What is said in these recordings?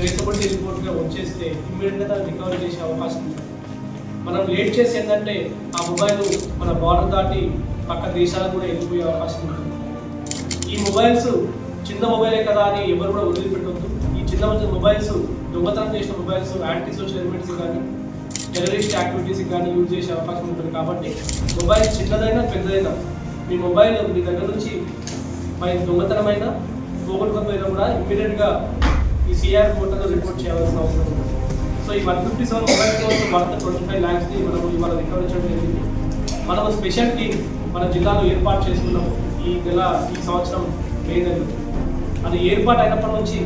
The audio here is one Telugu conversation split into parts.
ట్రేసబిలిటీ రిపోర్ట్గా వచ్చేస్తే ఇమ్మీడియట్గా దాన్ని రికవర్ చేసే అవకాశం ఉంది. మనం లేట్ చేసి ఏంటంటే ఆ మొబైల్ మన బార్డర్ దాటి పక్క దేశాలకు కూడా వెళ్ళిపోయే అవకాశం ఉంటుంది ఈ మొబైల్స్ చిన్న మొబైలే కదా అని ఎవరు కూడా వదిలిపెట్టవద్దు ఈ చిన్న మొబైల్స్ దొంగతనం చేసిన మొబైల్స్ యాంటీ సోషల్ ఎలిమెంట్స్ కానీ టెర్రరిస్ట్ యాక్టివిటీస్ కానీ యూజ్ చేసే అవకాశం ఉంటుంది కాబట్టి మొబైల్ చిన్నదైనా పెద్దదైనా మీ మొబైల్ మీ దగ్గర నుంచి మరి దొంగతనమైన పోగొట్టుకుపోయినా కూడా ఇమ్మీడియట్గా ఈ సిఆర్ పోర్టల్లో రిపోర్ట్ చేయాల్సిన అవసరం ఉంది. సో ఈ one fifty seven mobile phones worth twenty five ల్యాక్స్ని మనం ఇవాళ రికవర్ చేయడం జరిగింది. మనం స్పెషల్ టీమ్ మన జిల్లాలో ఏర్పాటు చేసుకున్నాం ఈ నెల ఈ సంవత్సరం మే నెలలో. అది ఏర్పాటు అయినప్పటి నుంచి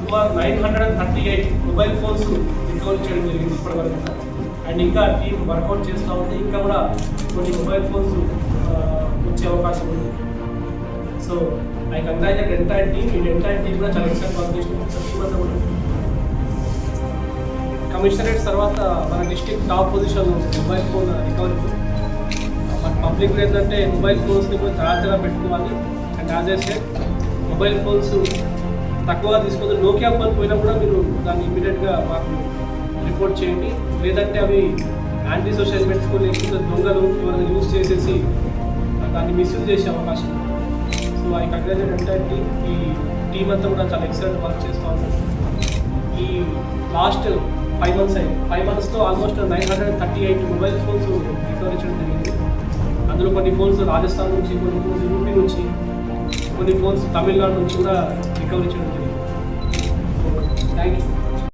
సుమారు nine hundred and thirty eight mobile phones recover చేయడం జరిగింది ఇప్పటివరకు అండ్ ఇంకా టీం వర్కౌట్ చేస్తూ ఉంది. ఇంకా కూడా కొన్ని mobile phones so I congratulate entire team ఈ ఎంటైర్ టీమ్ కూడా చాలా ఎక్సైట్ వర్క్ చేసిన టీమ్ కూడా. తర్వాత మన district top position mobile phone recovery. మన పబ్లిక్ ఏంటంటే మొబైల్ ఫోన్స్ని కూడా జాగ్రత్తగా పెట్టుకోవాలి. And as a set mobile phones తక్కువ తీసుకుంటే నోకియా ఫోన్ పోయినా కూడా మీరు దాన్ని ఇమీడియట్గా మాకు రిపోర్ట్ చేయండి. లేదంటే అవి యాంటీ సోషల్ ఎలిమెంట్స్ లేకపోతే దొంగలు ఎవరైనా యూజ్ చేసేసి దాన్ని మిస్యూజ్ చేసే అవకాశం. సో ఐ కంగ్రాచులేట్ ఎంటైర్ ఈ టీం అంతా కూడా చాలా ఎక్సలెంట్ వర్క్ చేస్తూ ఈ లాస్ట్ ఫైవ్ మంత్స్ అయింది ఫైవ్ మంత్స్లో almost nine hundred thirty eight mobile phones recover చేయడం జరిగింది. అందులో కొన్ని ఫోన్స్ రాజస్థాన్ నుంచి కొన్ని ఫోన్స్ యూపీ నుంచి కొన్ని ఫోన్స్ తమిళనాడు నుంచి కూడా రికవరీ చేయడం జరిగింది. Thank you